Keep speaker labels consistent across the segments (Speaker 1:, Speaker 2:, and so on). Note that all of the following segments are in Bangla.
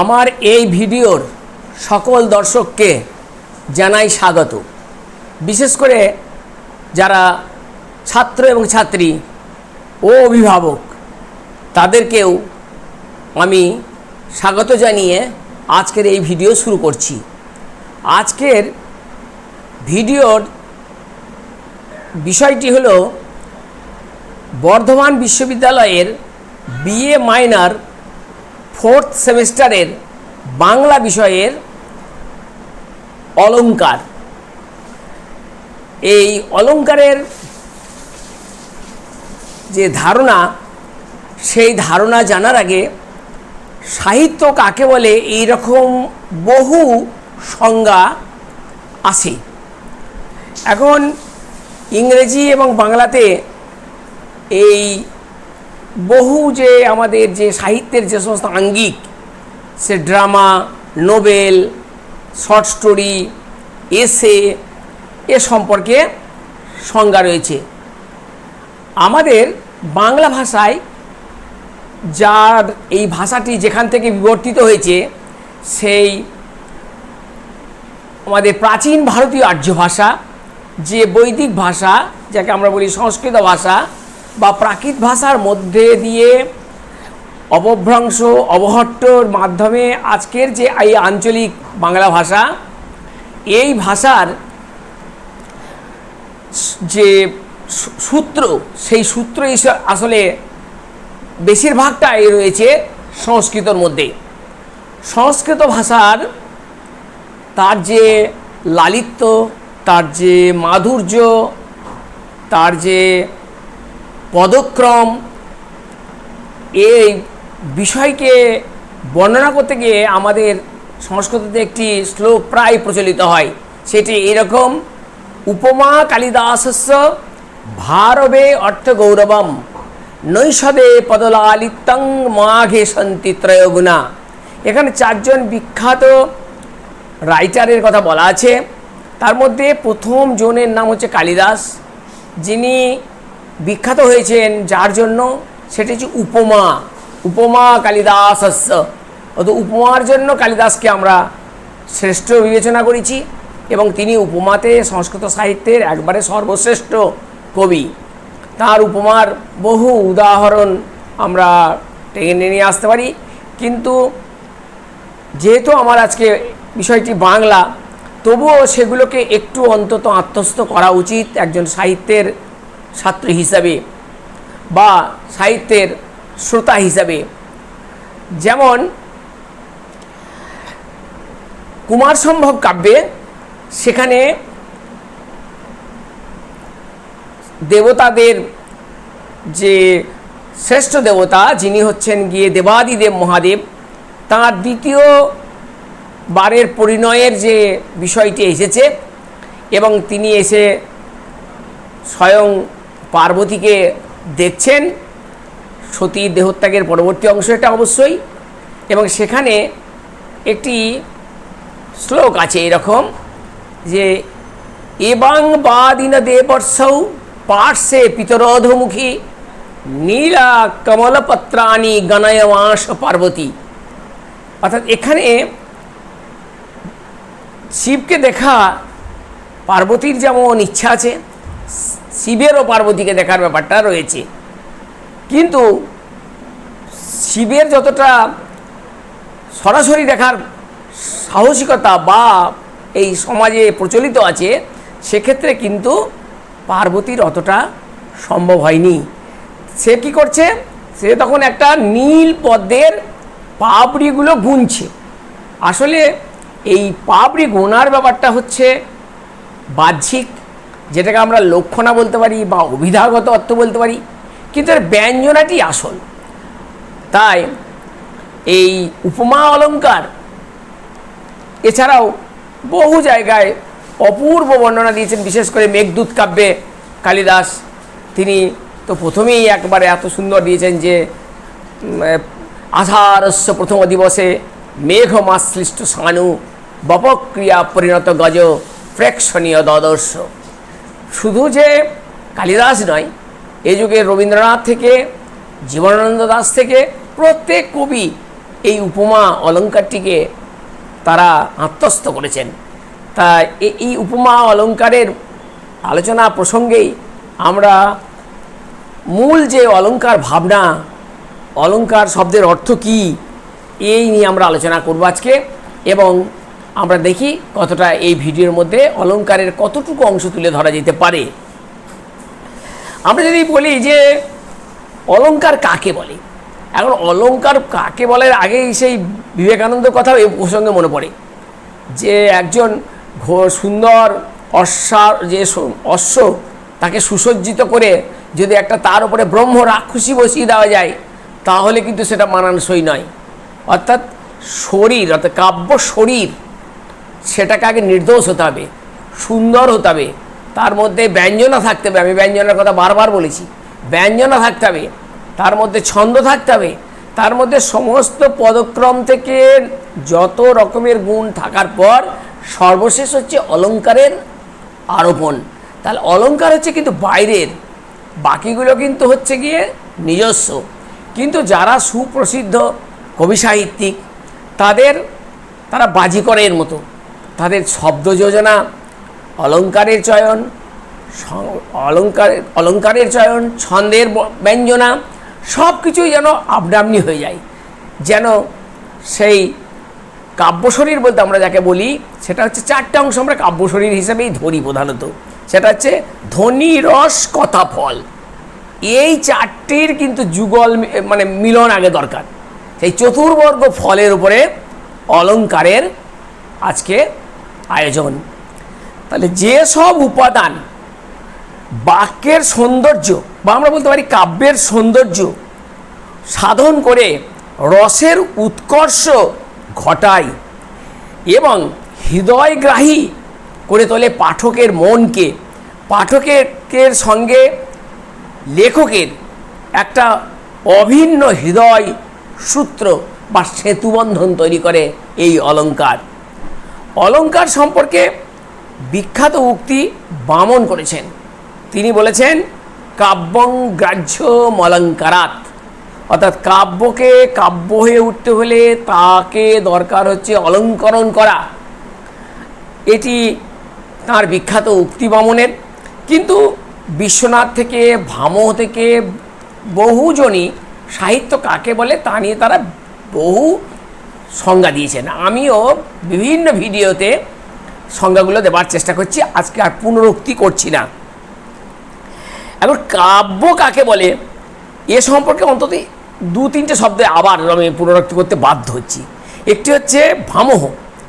Speaker 1: আমার এই ভিডিওর সকল দর্শককে জানাই স্বাগত। বিশেষ করে যারা ছাত্র এবং ছাত্রী ও অভিভাবক, তাদেরকেও আমি স্বাগত জানিয়ে আজকের এই ভিডিও শুরু করছি। আজকের ভিডিওর বিষয়টি হলো বর্ধমান বিশ্ববিদ্যালয়ের বিএ মাইনার ফোর্থ সেমিস্টারের বাংলা বিষয়ের অলংকার এই অলংকারের যে ধারণা, সেই ধারণা জানার আগে সাহিত্য কাকে বলে এই রকম বহু সংজ্ঞা আছে। এখন ইংরেজি এবং বাংলাতে এই বহু যে আমাদের যে সাহিত্যের যে সমস্ত আঙ্গিক, সে ড্রামা, নোবেল, শর্ট স্টোরি, এসে এ সম্পর্কে সংজ্ঞা রয়েছে। আমাদের বাংলা ভাষায় যার এই ভাষাটি যেখান থেকে বিবর্তিত হয়েছে, সেই আমাদের প্রাচীন ভারতীয় আর্য ভাষা, যে বৈদিক ভাষা, যাকে আমরা বলি সংস্কৃত ভাষা বা প্রাকৃত ভাষার মধ্যে দিয়ে অপভ্রংশ অবহট্টর মাধ্যমে আজকের যে এই আঞ্চলিক বাংলা ভাষা, এই ভাষার যে সূত্র, সেই সূত্র আসলে বেশিরভাগটাই রয়েছে সংস্কৃতর মধ্যে। সংস্কৃত ভাষার তার যে লালিত্য, তার যে মাধুর্য, তার যে পদক্রম এই বিষয়কে বর্ণনা করতে গিয়ে আমাদের সংস্কৃততে একটি শ্লোক প্রায় প্রচলিত হয়। সেটি এরকম, উপমা কালিদাসস্য ভারবে অর্থ গৌরবম, নৈষদে পদলালিত্যং মাঘে সন্তি ত্রয়গুণা। এখানে চারজন বিখ্যাত রাইটারের কথা বলা আছে। তার মধ্যে প্রথম জনের নাম হচ্ছে কালিদাস। যিনি বিখ্যাত হয়েছেন, যার জন্য সেটি হচ্ছে উপমা উপমা কালিদাসস্য। অত উপমার জন্য কালিদাসকে আমরা শ্রেষ্ঠ বিবেচনা করেছি এবং তিনি উপমাতে, সংস্কৃত সাহিত্যের একবারে সর্বশ্রেষ্ঠ কবি। তার উপমার বহু উদাহরণ আমরা টেনে নিয়ে আসতে পারি। কিন্তু যেহেতু আমার আজকে বিষয়টি বাংলা, তবুও সেগুলোকে একটু অন্তত আত্মস্থ করা উচিত একজন সাহিত্যের ছাত্র হিসাবে বা সাহিত্যের শ্রোতা হিসাবে। যেমন, কুমার সম্ভব কাব্যে সেখানে দেবতাদের যে শ্রেষ্ঠ দেবতা, যিনি হচ্ছেন গিয়ে দেবাদিদেব মহাদেব, তাঁর দ্বিতীয় বারের পরিণয়ের যে বিষয়টি এসেছে এবং তিনি এসে স্বয়ং পার্বতীকে দেখছেন সতীর দেহত্যাগের পরবর্তী অংশ এটা অবশ্যই, এবং সেখানে একটি শ্লোক আছে এরকম যে, এবং বাদিন দেবর্ষৌ পার্শ্বে পিতরোধমুখী নীলা কমলপত্রাণী গণয়মাস পার্বতী। অর্থাৎ এখানে শিবকে দেখা পার্বতীর যেমন ইচ্ছা আছে শিবেরও পার্বতীকে দেখার ব্যাপারটা রয়েছে। কিন্তু শিবের যতটা সরাসরি দেখার সাহসিকতা বা এই সমাজে প্রচলিত আছে, সেক্ষেত্রে কিন্তু পার্বতীর অতটা সম্ভব হয়নি। সে কি করছে? সে তখন একটা নীল পদ্মের পাপড়িগুলো গুনছে। আসলে এই পাপড়ি গোনার ব্যাপারটা হচ্ছে বাহ্যিক যেটাকে আমরা লক্ষণা বলতে পারি বা অভিধাগত অর্থ বলতে পারি, কিন্তু এর ব্যঞ্জনাটি আসল। তাই এই উপমা অলঙ্কার এছাড়াও বহু জায়গায় অপূর্ব বর্ণনা দিয়েছেন, বিশেষ করে মেঘদূত কাব্যে কালিদাস। তিনি তো প্রথমেই একবারে এত সুন্দর দিয়েছেন যে আধারস্য প্রথম দিবসে মেঘ মেঘমাশ্লিষ্ট সানু বপক্রিয়া পরিণত গজ, প্রেক্ষণীয় দদর্শ শুধু যে কালিদাস নয় এই যুগে রবীন্দ্রনাথ থেকে, জীবনানন্দ দাস থেকে প্রত্যেক কবি এই উপমা অলঙ্কারটিকে তারা আত্মস্থ করেছেন। তা এই উপমা অলঙ্কারের আলোচনা প্রসঙ্গেই আমরা মূল যে অলঙ্কার ভাবনা অলংকার শব্দের অর্থ কি, এই নিয়ে আমরা আলোচনা করব আজকে এবং আমরা দেখি কতটা এই ভিডিওর মধ্যে অলঙ্কারের কতটুকু অংশ তুলে ধরা যেতে পারে। আমরা যদি বলি যে অলঙ্কার কাকে বলে? এখন অলঙ্কার কাকে বলে আগেই সেই বিবেকানন্দ কথা এই প্রসঙ্গে মনে পড়ে। যে একজন সুন্দর অশ্বার যে অশ্ব তাকে সুসজ্জিত করে যদি একটা তার উপরে ব্রহ্ম রাক্ষসী বসিয়ে দেওয়া যায়, তাহলে কিন্তু সেটা মানানসই নয়। অর্থাৎ শরীর, অর্থাৎ কাব্য শরীর সেটাকে আগে নির্দোষ হতে হবে, সুন্দর হতে হবে। তার মধ্যে ব্যঞ্জনা থাকতে হবে, আমি ব্যঞ্জনার কথা বারবার বলেছি। ব্যঞ্জনা থাকতে হবে, তার মধ্যে ছন্দ থাকতে হবে, তার মধ্যে সমস্ত পদক্রম থেকে যত রকমের গুণ থাকার পর সর্বশেষ হচ্ছে অলংকারের আরোপণ। তাহলে অলংকার হচ্ছে কিন্তু বাইরের, বাকিগুলো কিন্তু হচ্ছে গিয়ে নিজস্ব। কিন্তু যারা সুপ্রসিদ্ধ কবি সাহিত্যিক, তাদের, তারা বাজি করে এর মতো। তাদের শব্দ যোজনা অলংকারের চয়ন অলংকারের অলংকারের চয়ন, ছন্দের ব্যঞ্জনা সব কিছুই যেন আপনামনি হয়ে যায়। যেন সেই কাব্যশরীর বলতে আমরা যাকে বলি, সেটা হচ্ছে চারটে অংশ আমরা কাব্যশরীর হিসেবেই ধরি প্রধানত। সেটা হচ্ছে ধ্বনি রস, কথা ফল। এই চারটির কিন্তু যুগল মানে মিলন আগে দরকার। সেই চতুর্বর্গ ফলের উপরে অলংকারের আজকে আয়োজন। তাহলে যে সব উপাদান বাক্যের সৌন্দর্য বা আমরা বলতে পারি কাব্যের সৌন্দর্য সাধন করে রসের উৎকর্ষ ঘটায় এবং হৃদয়গ্রাহী করে তোলে পাঠকের মনকে। পাঠকের সঙ্গে লেখকের একটা অভিন্ন হৃদয় সূত্র বা সেতুবন্ধন তৈরি করে এই অলংকার অলংকার সম্পর্কে বিখ্যাত উক্তি বামন করেছেন। তিনি বলেছেন, কাব্যং গ্রাহ্য মলঙ্কারাত অর্থাৎ কাব্যকে কাব্য হয়ে উঠতে হলে তাকে দরকার হচ্ছে অলঙ্করণ করা। এটি তার বিখ্যাত উক্তি বামনের। কিন্তু বিশ্বনাথ থেকে, ভামহ থেকে বহুজনই সাহিত্য কাকে বলে তা নিয়ে তারা বহু সংজ্ঞা দিয়েছেন। আমিও বিভিন্ন ভিডিওতে সংজ্ঞাগুলো দেওয়ার চেষ্টা করছি, আজকে আর পুনরুক্তি করছি না। এখন কাব্য কাকে বলে? এ সম্পর্কে অন্তত দু তিনটে শব্দে আবার আমি পুনরুক্তি করতে বাধ্য হচ্ছি। একটি হচ্ছে ভামহ,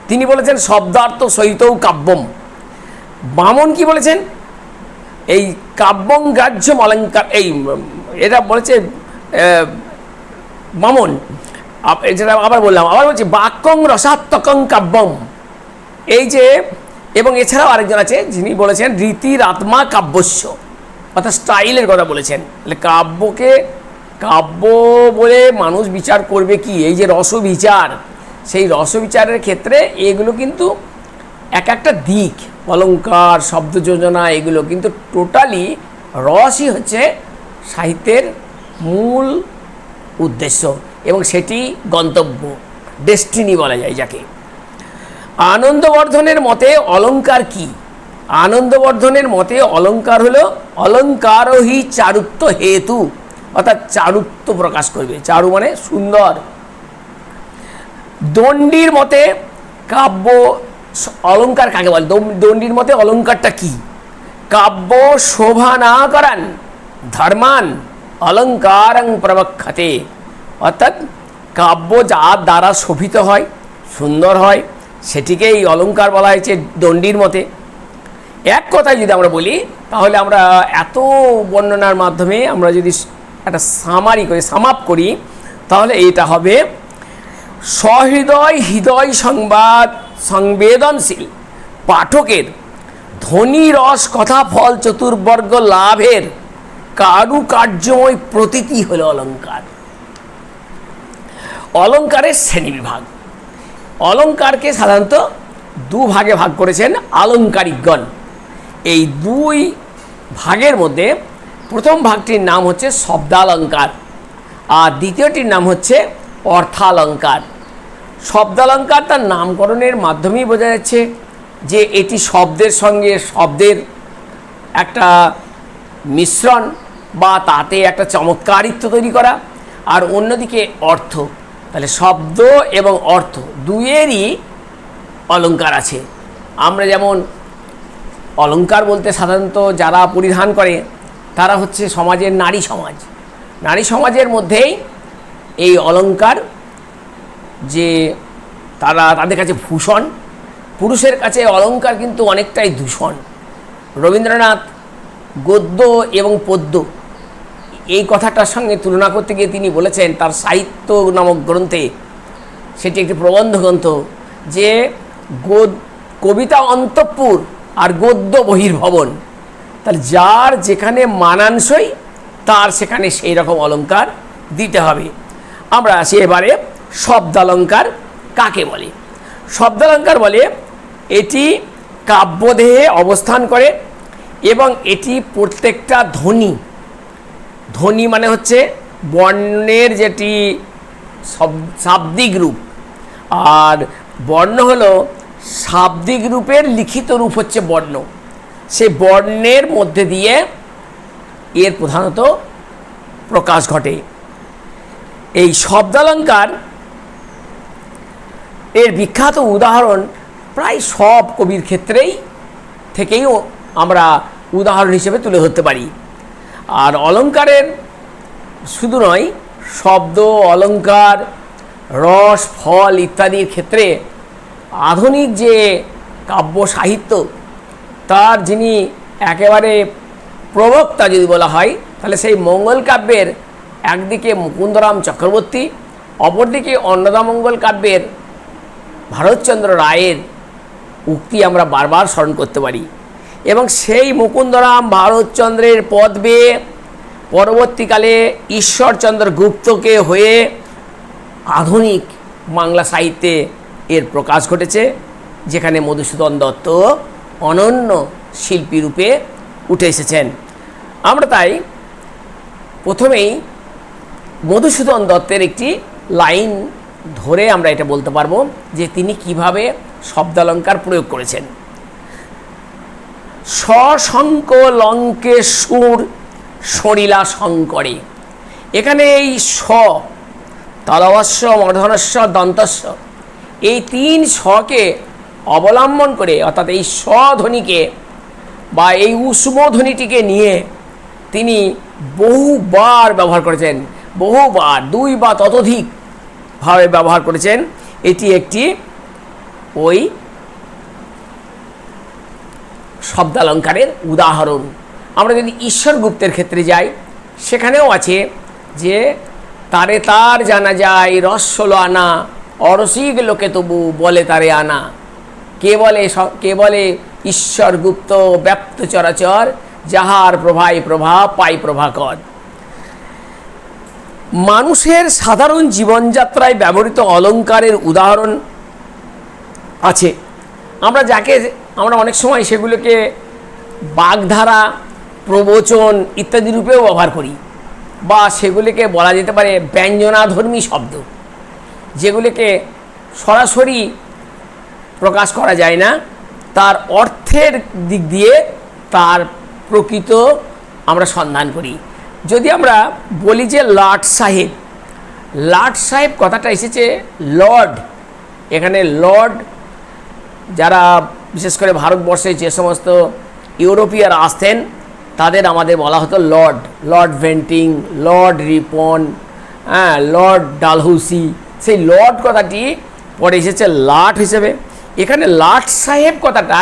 Speaker 1: তিনি বলেছেন শব্দার্থ সহিতও কাব্যম। বামন কি বলেছেন? এই কাব্যং গ্রাহ্য অলঙ্কার, এই, এটা বলেছে বামন। যেটা আবার বললাম, আবার বলছি, বাক্যং রসাত্মকং কাব্যম। এই যে, এবং এছাড়াও আরেকজন আছে, যিনি বলেছেন, রীতির আত্মা কাব্যস্য। অর্থাৎ স্টাইলের কথা বলেছেন। তাহলে কাব্যকে, কাব্য বলে মানুষ বিচার করবে কি? এই যে রসবিচার, সেই রসবিচারের ক্ষেত্রে এগুলো কিন্তু এক একটা দিক অলঙ্কার শব্দ যোজনা এগুলো কিন্তু টোটালি রসই হচ্ছে সাহিত্যের মূল উদ্দেশ্য। এবং সেটি গন্তব্য ডেস্টিনি বলা যায় যাকে। আনন্দবর্ধনের মতে অলংকার কি? আনন্দবর্ধনের মতে অলংকার হলো অলঙ্কারহি চারুত্ব হেতু, অর্থাৎ চারুত্ব প্রকাশ করবে। চারু মানে সুন্দর। দণ্ডির মতে কাব্য অলংকার কাকে বলে? দণ্ডির মতে অলংকারটা কি? কাব্য শোভা না করান, ধর্মান অলঙ্কারং প্রবক্ষতে। অর্থাৎ কাব্য যার দ্বারা শোভিত হয়, সুন্দর হয়, সেটিকেই অলংকার বলা হয়েছে দণ্ডির মতে। এক কথায় যদি আমরা বলি, তাহলে আমরা এত বর্ণনার মাধ্যমে আমরা যদি একটা সামারি করি সামাপ করি, তাহলে এটা হবে, সহৃদয় হৃদয় সংবাদ সংবেদনশীল পাঠকের ধ্বনি রস কথা ফল চতুর্বর্গ লাভের কারুকার্যময় প্রতীতি হল অলঙ্কার অলঙ্কারের শ্রেণীবিভাগ অলঙ্কারকে সাধারণত দু ভাগে ভাগ করেছেন আলঙ্কারিকগণ। এই দুই ভাগের মধ্যে প্রথম ভাগটির নাম হচ্ছে শব্দালঙ্কার, আর দ্বিতীয়টির নাম হচ্ছে অর্থালঙ্কার। শব্দালঙ্কার তার নামকরণের মাধ্যমেই বোঝা যাচ্ছে যে এটি শব্দের সঙ্গে শব্দের একটা মিশ্রণ বা তাতে একটা চমৎকারিত্ব তৈরি করা, আর অন্যদিকে অর্থ। তাহলে শব্দ এবং অর্থ দুয়েরই অলংকার আছে। আমরা যেমন অলঙ্কার বলতে সাধারণত যারা পরিধান করে, তারা হচ্ছে সমাজের নারী সমাজ। নারী সমাজের মধ্যেই এই অলঙ্কার যে তারা তাদের কাছে ভূষণ, পুরুষের কাছে অলংকার কিন্তু অনেকটাই দূষণ। রবীন্দ্রনাথ গদ্য এবং পদ্য এই কথাটার সঙ্গে তুলনা করতে গিয়ে তিনি বলেছেন, তার সাহিত্য নামক গ্রন্থে সেটি একটি প্রবন্ধ গ্রন্থ যে গদ, কবিতা অন্তঃপুর আর গদ্য বহির্ভবন। তাহলে যার যেখানে মানানসই, তার সেখানে সেই রকম অলঙ্কার দিতে হবে। আমরা আসি এবারে শব্দালঙ্কার কাকে বলে? শব্দালঙ্কার বলে এটি কাব্যদেহে অবস্থান করে এবং এটি প্রত্যেকটা ধ্বনি ধ্বনি মানে হচ্ছে বর্ণের যেটি শব- শাব্দিক রূপ। আর বর্ণ হলো শাব্দিক রূপের লিখিত রূপ হচ্ছে বর্ণ। সে বর্ণের মধ্যে দিয়ে এর প্রধানত প্রকাশ ঘটে। এই শব্দালঙ্কার এর বিখ্যাত উদাহরণ প্রায় সব কবির ক্ষেত্রেই থেকেই আমরা উদাহরণ হিসেবে তুলে ধরতে পারি। আর অলঙ্কারের শুধু নয়, শব্দ, অলঙ্কার, রস, ফল ইত্যাদির ক্ষেত্রে আধুনিক যে কাব্য সাহিত্য, তার যিনি একেবারে প্রবক্তা যদি বলা হয়, তাহলে সেই মঙ্গল কাব্যের একদিকে মুকুন্দরাম চক্রবর্তী, অপরদিকে অন্নদামঙ্গল কাব্যের ভারতচন্দ্র রায়ের উক্তি আমরা বারবার স্মরণ করতে পারি। এবং সেই মুকুন্দরাম ভারতচন্দ্রের পদ বেয়ে পরবর্তীকালে ঈশ্বরচন্দ্র গুপ্তকে হয়ে আধুনিক বাংলা সাহিত্যে এর প্রকাশ ঘটেছে, যেখানে মধুসূদন দত্ত অনন্য শিল্পী রূপে উঠে এসেছেন। আমরা তাই প্রথমেই মধুসূদন দত্তের একটি লাইন ধরে আমরা এটা বলতে পারব যে তিনি কীভাবে শব্দালঙ্কার প্রয়োগ করেছেন। সশঙ্ক লঙ্কে সুর সরিলা শঙ্করে। এখানে এই স তলবস্য মর্ধনস্ব দন্তস্ব এই তিন স্বকে অবলম্বন করে, অর্থাৎ এই স্বধ্বনিকে বা এই উষ্ম ধ্বনিটিকে নিয়ে তিনি বহুবার ব্যবহার করেছেন, বহুবার দুই বা ততোধিক ভাবে ব্যবহার করেছেন। এটি একটি ওই শব্দালঙ্কারের উদাহরণ। আমরা যদি ঈশ্বর গুপ্তের ক্ষেত্রে যাই, সেখানেও আছে যে, তারে তার জানা যায় রস ষোলো আনা, অরসিক লোকে তবু বলে তারে আনা। কে বলে কে বলে? ঈশ্বর গুপ্ত ব্যপ্ত চরাচর, যাহার প্রভাই প্রভা, পাই প্রভাকর মানুষের সাধারণ জীবনযাত্রায় ব্যবহৃত অলংকারের উদাহরণ আছে। আমরা যাকে আমরা অনেক সময় সেগুলোকে বাগধারা, প্রবচন ইত্যাদি রূপেও ব্যবহার করি বা সেগুলিকে বলা যেতে পারে ব্যঞ্জনাধর্মী শব্দ, যেগুলিকে সরাসরি প্রকাশ করা যায় না। তার অর্থের দিক দিয়ে তার প্রকৃত আমরা সন্ধান করি। যদি আমরা বলি যে লর্ড সাহেব লর্ড সাহেব কথাটা এসেছে লর্ড, এখানে লর্ড যারা বিশেষ করে ভারতবর্ষে যে সমস্ত ইউরোপিয়ার আসতেন, তাদের আমাদের বলা হতো lord lord Bentinck, lord Ripon হ্যাঁ লর্ড ডালহৌসি। সেই লর্ড কথাটি পরে এসেছে লাট হিসেবে। এখানে লাট সাহেব কথাটা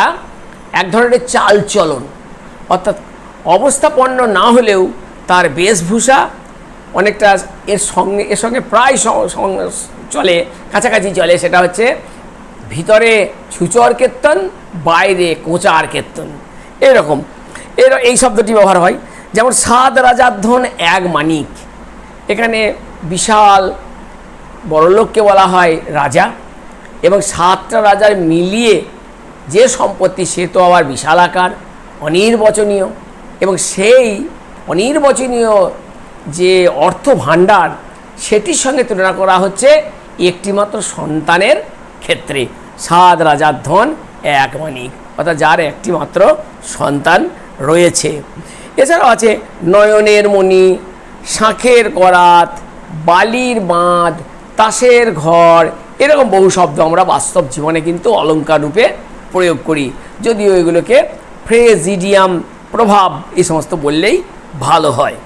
Speaker 1: এক ধরনের চালচলন। অর্থাৎ অবস্থাপন্ন না হলেও তার বেশভূষা অনেকটা এর সঙ্গে এর সঙ্গে প্রায় চলে, কাছাকাছি চলে, সেটা হচ্ছে ভিতরে ছুচর কীর্তন, বাইরে কোচার কীর্তন। এরকম। এর এই শব্দটি ব্যবহার হয়। যেমন সাত রাজার ধন এক মানিক। এখানে বিশাল বড়লোককে বলা হয় রাজা এবং সাতটা রাজার মিলিয়ে যে সম্পত্তি, সে তো আবার বিশাল আকার, অনির্বচনীয় এবং সেই অনির্বচনীয় যে অর্থ ভাণ্ডার সেটির সঙ্গে তুলনা করা হচ্ছে একটিমাত্র সন্তানের ক্ষেত্রে। সাত রাজার ধন এক মানিক। অর্থাৎ যার একটিমাত্র সন্তান রয়েছে। এছাড়াও আছে নয়নের মণি, শাঁখের করাত, বালির বাঁধ, তাসের ঘর। এরকম বহু শব্দ আমরা বাস্তব জীবনে কিন্তু অলঙ্কার রূপে প্রয়োগ করি। যদিও এগুলোকে ফ্রেজিডিয়াম প্রভাব এই সমস্ত বললেই ভালো হয়।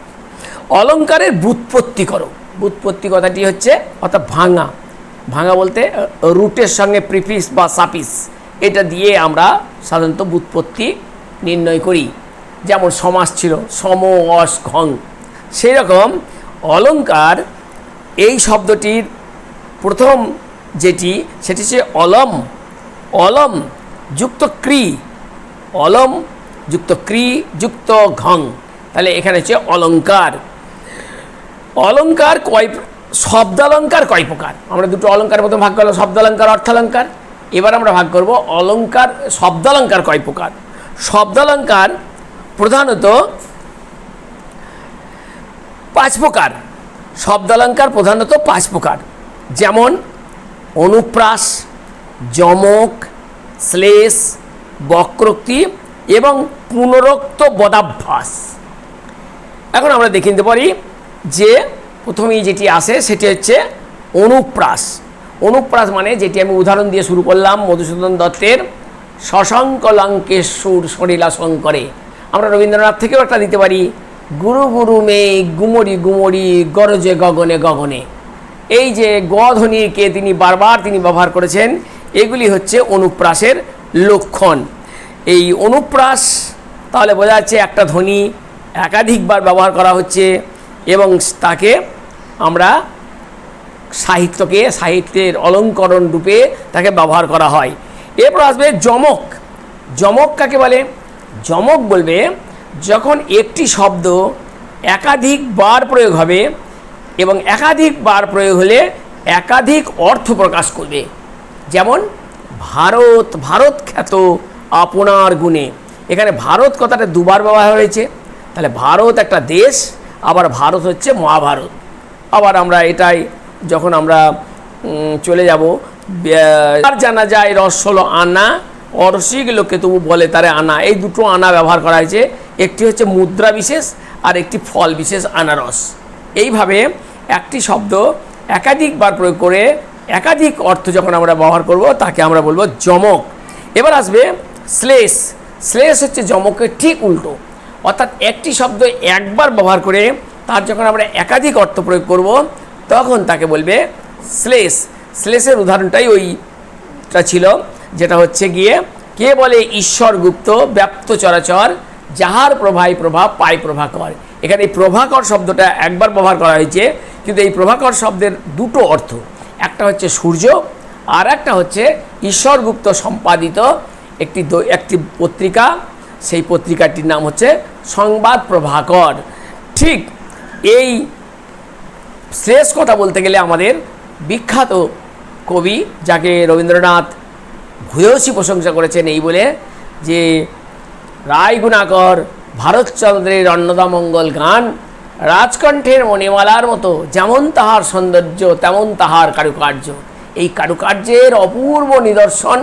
Speaker 1: অলঙ্কারের বুৎপত্তি করো। বুৎপত্তি কথাটি হচ্ছে অর্থাৎ ভাঙা। ভাঙা বলতে রুটের সঙ্গে প্রিফিস বা সাপিস এটা দিয়ে আমরা সাধারণত বুৎপত্তি নির্ণয় করি। যেমন সমাস ছিল, সম, অস, ঘং। সেই রকম অলঙ্কার, এই শব্দটির প্রথম যেটি, সেটি হচ্ছে অলম। অলম যুক্ত ক্রি। অলম যুক্ত ক্রি, যুক্ত ঘং। তাহলে এখানে হচ্ছে অলঙ্কার। অলঙ্কার কয় শব্দালঙ্কার কয় প্রকার? আমরা দুটো অলঙ্কার মতো ভাগ করলাম, শব্দালঙ্কার, অর্থালঙ্কার। এবার আমরা ভাগ করব অলঙ্কার, শব্দালঙ্কার কয় প্রকার? শব্দালঙ্কার প্রধানত পাঁচ প্রকার। শব্দালঙ্কার প্রধানত পাঁচ প্রকার। যেমন অনুপ্রাস, যমক, শ্লেষ, বক্রোক্তি এবং পুনরোক্ত বদাভ্যাস। এখন আমরা দেখে নিতে পারি যে প্রথমেই যেটি আসে সেটি হচ্ছে অনুপ্রাস। অনুপ্রাস মানে যেটি আমি উদাহরণ দিয়ে শুরু করলাম, মধুসূদন দত্তের শশাঙ্ক লঙ্কেশ্বর সরিলা শঙ্করে আমরা রবীন্দ্রনাথ থেকেও একটা দিতে পারি গুরু গুরু মে গুমরি গুমরি গরজে গগনে গগনে। এই যে গধ্বনিকে তিনি বারবার তিনি ব্যবহার করেছেন, এগুলি হচ্ছে অনুপ্রাসের লক্ষণ। এই অনুপ্রাস, তাহলে বোঝা যাচ্ছে একটা ধ্বনি একাধিকবার ব্যবহার করা হচ্ছে এবং তাকে আমরা সাহিত্যকে, সাহিত্যের অলঙ্করণ রূপে তাকে ব্যবহার করা হয়। এরপর আসবে যমক। যমক কাকে বলে? যমক বলবে, যখন একটি শব্দ একাধিকবার প্রয়োগ হবে এবং একাধিকবার প্রয়োগ হলে একাধিক অর্থ প্রকাশ করবে। যেমন, ভারত ভারত খ্যাত আপনার গুণে। এখানে ভারত কথাটা দুবার ব্যবহার হয়েছে। তাহলে ভারত একটা দেশ, আবার ভারত হচ্ছে মহাভারত। আবার আমরা এটাই যখন আমরা চলে যাব আর জানা যায় রস হলো আনা, অরসিক লোকে তবু বলে তারে আনা। এই দুটো আনা ব্যবহার করা হয়েছে। একটি হচ্ছে মুদ্রা বিশেষ আর একটি ফল বিশেষ আনারস। এইভাবে একটি শব্দ একাধিকবার প্রয়োগ করে একাধিক অর্থ যখন আমরা ব্যবহার করব, তাকে আমরা বলব যমক। এবার আসবে শ্লেষ। শ্লেষ হচ্ছে যমকের ঠিক উল্টো। অর্থাৎ একটি শব্দ একবার ব্যবহার করে তার যখন আমরা একাধিক অর্থ প্রয়োগ করব, তখন তাকে বলবে শ্লেষ। শ্লেষের উদাহরণটাই ওইটা ছিল, যেটা হচ্ছে গিয়ে, কে বলে ঈশ্বর গুপ্ত, ব্যপ্ত চরাচর, যাহার প্রভাই প্রভাব পায় প্রভাকর। এখানে এই প্রভাকর শব্দটা একবার ব্যবহার করা হয়েছে, কিন্তু এই প্রভাকর শব্দের দুটো অর্থ। একটা হচ্ছে সূর্য, আর একটা হচ্ছে ঈশ্বরগুপ্ত সম্পাদিত একটি একটি পত্রিকা। সেই পত্রিকাটির নাম হচ্ছে সংবাদ প্রভাকর। ঠিক এই শেষ কথা বলতে গেলে আমাদের বিখ্যাত কবি যাকে রবীন্দ্রনাথ ভূয়সী প্রশংসা করেছেন এই বলে যে, রায় গুণাকর, ভারতচন্দ্রের অন্নদামঙ্গল গান, রাজকণ্ঠের মণিমালার মতো যেমন তাহার সৌন্দর্য, তেমন তাহার কারুকার্য। এই কারুকার্যের অপূর্ব নিদর্শন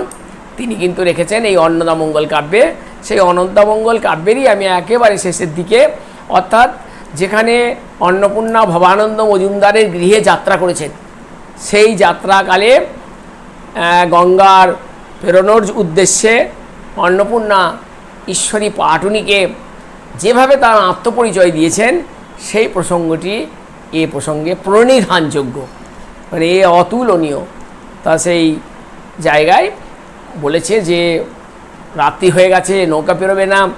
Speaker 1: তিনি কিন্তু রেখেছেন এই অন্নদামঙ্গল কাব্যে। সেই অন্নদামঙ্গল কাব্যেরই আমি একেবারে শেষের দিকে, অর্থাৎ যেখানে অন্নপূর্ণা ভবানন্দ মজুমদারের গৃহে যাত্রা করেছেন। সেই যাত্রাকালে গঙ্গার প্রেরণার উদ্দেশ্যে অন্নপূর্ণা ঈশ্বরী পাটুনিকে যেভাবে তার আত্মপরিচয় দিয়েছেন, সেই প্রসঙ্গটি এ প্রসঙ্গে প্রণিধানযোগ্য। মানে এ অতুলনীয়। তা সেই জায়গায় বলেছে যে, রাত্রি হয়ে গেছে, নৌকা পেরোবে না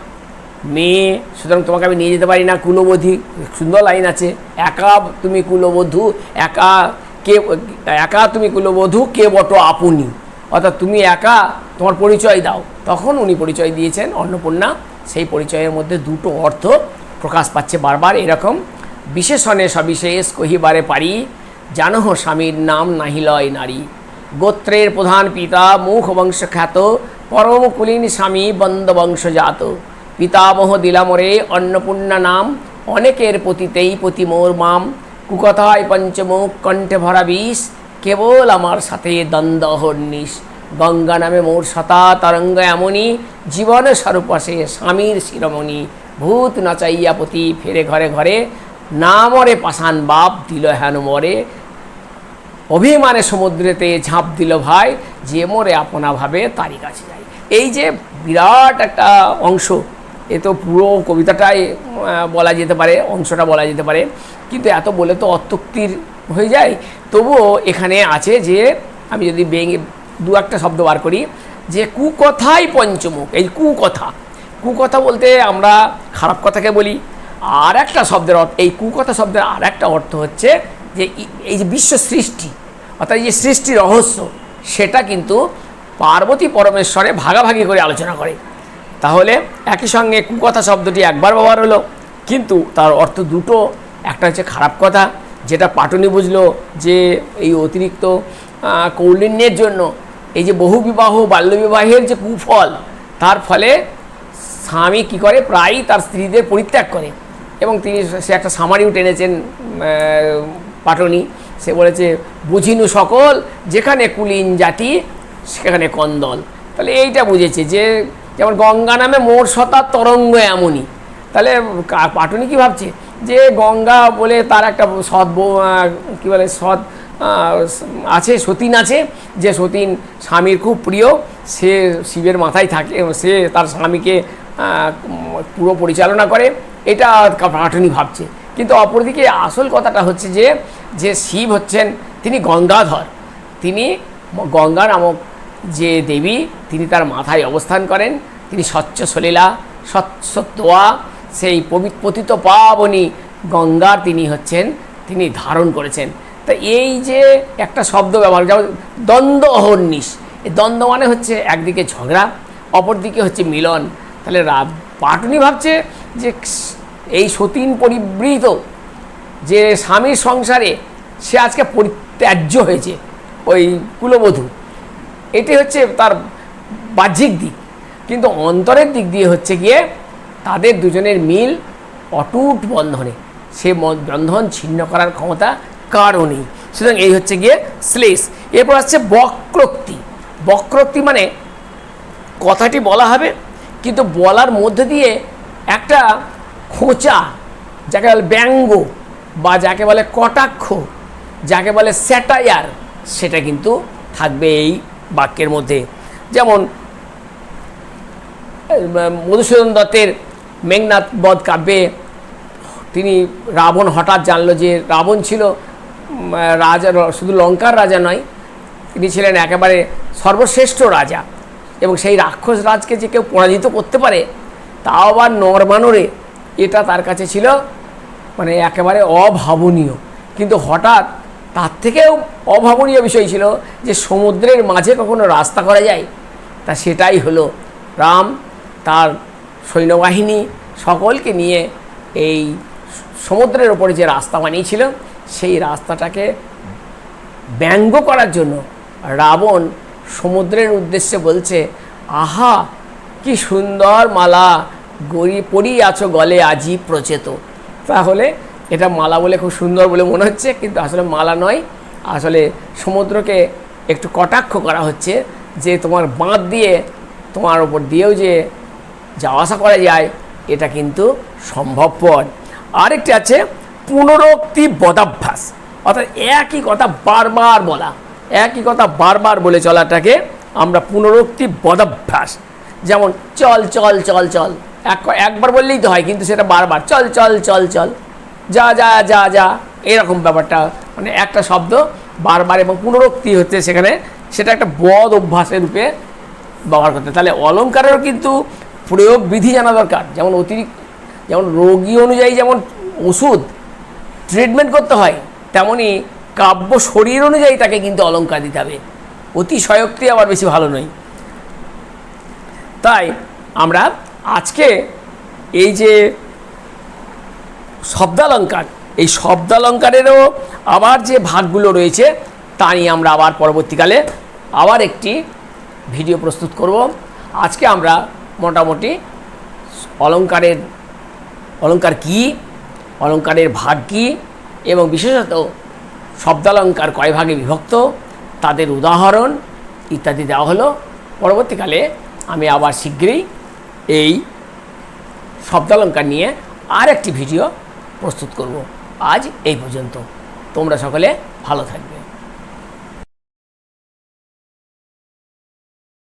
Speaker 1: মেয়ে, সুতরাং তোমাকে আমি নিয়ে যেতে পারি না। কুলবধি, সুন্দর লাইন আছে। একা তুমি কুলবধূ, একা কে, একা তুমি কুলবধূ, কে বট আপনি? অর্থাৎ তুমি একা তোমার পরিচয় দাও। তখন উনি পরিচয় দিয়েছেন, অন্নপূর্ণা। সেই পরিচয়ের মধ্যে দুটো অর্থ প্রকাশ পাচ্ছে বারবার এরকম। বিশেষণে সবিশেষ কহিবারে পারি, জানহ স্বামীর নাম নাহিলয় নারী। গোত্রের প্রধান পিতা মুখ বংশ খ্যাত পরম কুলীন স্বামী বন্দ বংশজাত পিতামহ দিলামরে অন্নপূর্ণা নাম, অনেকের পতিতেই পতি মোর মাম। কুকথায় পঞ্চমুখ কণ্ঠে ভরা বিষ, কেবল আমার সাথে দ্বন্দ্ব হর্নিশ গঙ্গা নামে মোর সতা তরঙ্গ এমনই জীবনে স্বরূপসে স্বামীর শিরোমণি। ভূত নাচাইয়া পতি ফেরে ঘরে ঘরে না মরে বাপ দিল হেন মরে। অভিমানে সমুদ্রেতে ঝাঁপ দিল ভাই, যে মোরে আপনা ভাবে তারই কাছে যায়। এই যে বিরাট একটা অংশ এ তো পুরো কবিতাটাই বলা যেতে পারে, অংশটা বলা যেতে পারে। কিন্তু এত বলে তো অত্যুক্তির হয়ে যায়। তবুও এখানে আছে যে, আমি যদি বেঙ্গে দু একটা শব্দ বার করি, যে কুকথাই পঞ্চমুখ, এই কুকথা। কুকথা বলতে আমরা খারাপ কথাকে বলি। আর একটা শব্দের অর্থ, এই কুকথা শব্দের আর একটা অর্থ হচ্ছে যে এই যে বিশ্ব সৃষ্টি, অর্থাৎ যে সৃষ্টি রহস্য, সেটা কিন্তু পার্বতী পরমেশ্বরে ভাগাভাগি করে আলোচনা করে। তাহলে একই সঙ্গে কুকথা শব্দটি একবার ব্যবহার হলো। কিন্তু তার অর্থ দুটো। একটা হচ্ছে খারাপ কথা, যেটা পাটনি বুঝলো যে এই অতিরিক্ত কৌলিন্যের জন্য এই যে বহু বিবাহ বাল্যবিবাহের যে কুফল, তার ফলে স্বামী কি করে? প্রায়ই তার স্ত্রীদের পরিত্যাগ করে। এবং তিনি সে একটা সামারিও টেনেছেন পাটনি। সে বলেছে, বুঝিনু সকল, যেখানে কুলিন জাতি, সেখানে কন্দল। তাহলে এইটা বুঝেছে যে যেমন গঙ্গা নামে মোর শতার তরঙ্গ এমনই। তাহলে পাটনি কি ভাবছে? যে গঙ্গা বলে তার একটা সৎ কি বলে, সৎ আছে, সতীন আছে, যে সতীন স্বামীর খুব প্রিয়, সে শিবের মাথায় থাকে, সে তার স্বামীকে পুরো পরিচালনা করে, এটা পাটনি ভাবছে। কিন্তু অপরদিকে আসল কথাটা হচ্ছে যে যে শিব হচ্ছেন, তিনি গঙ্গাধর। তিনি গঙ্গা নামক যে দেবী, তিনি তার মাথায় অবস্থান করেন, তিনি স্বচ্ছ সলীলা, স্বচ্ছ তোয়া সেই পতিত পাবনী গঙ্গার তিনি হচ্ছেন, তিনি ধারণ করেছেন। তা এই যে একটা শব্দ ব্যবহার, যেমন দ্বন্দ্ব অহর্নিশ, এই দ্বন্দ্ব মানে হচ্ছে একদিকে ঝগড়া, অপরদিকে হচ্ছে মিলন। তাহলে পাটুনি ভাবছে যে এই সতীন পরিবৃত যে স্বামীর সংসারে সে আজকে পরিত্যাজ্য হয়েছে, ওই কুলবধূ। এটি হচ্ছে তার বাহ্যিক দিক। কিন্তু অন্তরের দিক দিয়ে হচ্ছে গিয়ে তাদের দুজনের মিল অটুট বন্ধনে। সে বন্ধন ছিন্ন করার ক্ষমতা কারও নেই। সুতরাং এই হচ্ছে গিয়ে শ্লেষ। এরপর আসছে বক্রোক্তি। বক্রোক্তি মানে কথাটি বলা হবে, কিন্তু বলার মধ্যে দিয়ে একটা খোঁচা, যাকে বলে ব্যঙ্গ বা যাকে বলে কটাক্ষ, যাকে বলে স্যাটায়ার, সেটা কিন্তু থাকবে এই বাক্যের মধ্যে। যেমন মধুসূদন দত্তের মেঘনাথ বধ কাব্যে তিনি রাবণ হঠাৎ জানলো যে রাবণ ছিল রাজা, শুধু লঙ্কার রাজা নয়, তিনি ছিলেন একেবারে সর্বশ্রেষ্ঠ রাজা এবং সেই রাক্ষস রাজকে যে কেউ পরাজিত করতে পারে, তাও আবার নরমানরে, এটা তার কাছে ছিল মানে একেবারে অভাবনীয়। কিন্তু হঠাৎ তার থেকেও অভাবনীয় বিষয় ছিল যে সমুদ্রের মাঝে কখনো রাস্তা করা যায়। তা সেটাই হলো রাম তার সৈন্যবাহিনী সকলকে নিয়ে এই সমুদ্রের ওপরে যে রাস্তা বানিয়েছিল, সেই রাস্তাটাকে ব্যঙ্গ করার জন্য রাবণ সমুদ্রের উদ্দেশ্যে বলছে, আহা, কি সুন্দর মালা গড়ি পরি আছো গলে আজি প্রচেত। তাহলে এটা মালা বলে খুব সুন্দর বলে মনে হচ্ছে, কিন্তু আসলে মালা নয়। আসলে সমুদ্রকে একটু কটাক্ষ করা হচ্ছে যে তোমার বাঁধ দিয়ে তোমার ওপর দিয়েও যে যাওয়া আসা করা যায়, এটা কিন্তু সম্ভবপর। আরেকটি আছে, পুনরোক্তি বদাভ্যাস। অর্থাৎ একই কথা বারবার বলা, একই কথা বারবার বলে চলাটাকে আমরা পুনরোক্তি বদাভ্যাস। যেমন চল চল চল চল। এক একবার বললেই তো হয়, কিন্তু সেটা বারবার, চল চল চল চল। যা যা যা যা, এরকম ব্যাপারটা। মানে একটা শব্দ বারবার এবং পুনরোক্তি হচ্ছে সেখানে। সেটা একটা বদ অভ্যাসের রূপে ব্যবহার করতে। তাহলে অলঙ্কারেরও কিন্তু প্রয়োগ বিধি জানা দরকার। যেমন অতিরিক্ত, যেমন রোগী অনুযায়ী যেমন ওষুধ ট্রিটমেন্ট করতে হয়, তেমনি কাব্য শরীর অনুযায়ী তাকে কিন্তু অলঙ্কার দিতে হবে। অতিশয়োক্তি আবার বেশি ভালো নয়। তাই আমরা আজকে এই যে শব্দালঙ্কার। এই শব্দালঙ্কারেরও আবার যে ভাগগুলো রয়েছে, তা নিয়ে আমরা আবার পরবর্তীকালে আবার একটি ভিডিও প্রস্তুত করব। আজকে আমরা মোটামুটি অলঙ্কারের, অলঙ্কার কি, অলঙ্কারের ভাগ কি, এবং বিশেষত শব্দালঙ্কার কয় ভাগে বিভক্ত, তাদের উদাহরণ ইত্যাদি দেওয়া হলো। পরবর্তীকালে আমি আবার শীঘ্রই এই শব্দালঙ্কার নিয়ে আর একটি ভিডিও প্রস্তুত করব। আজ এই পর্যন্ত। তোমরা সকলে ভালো থাকবে।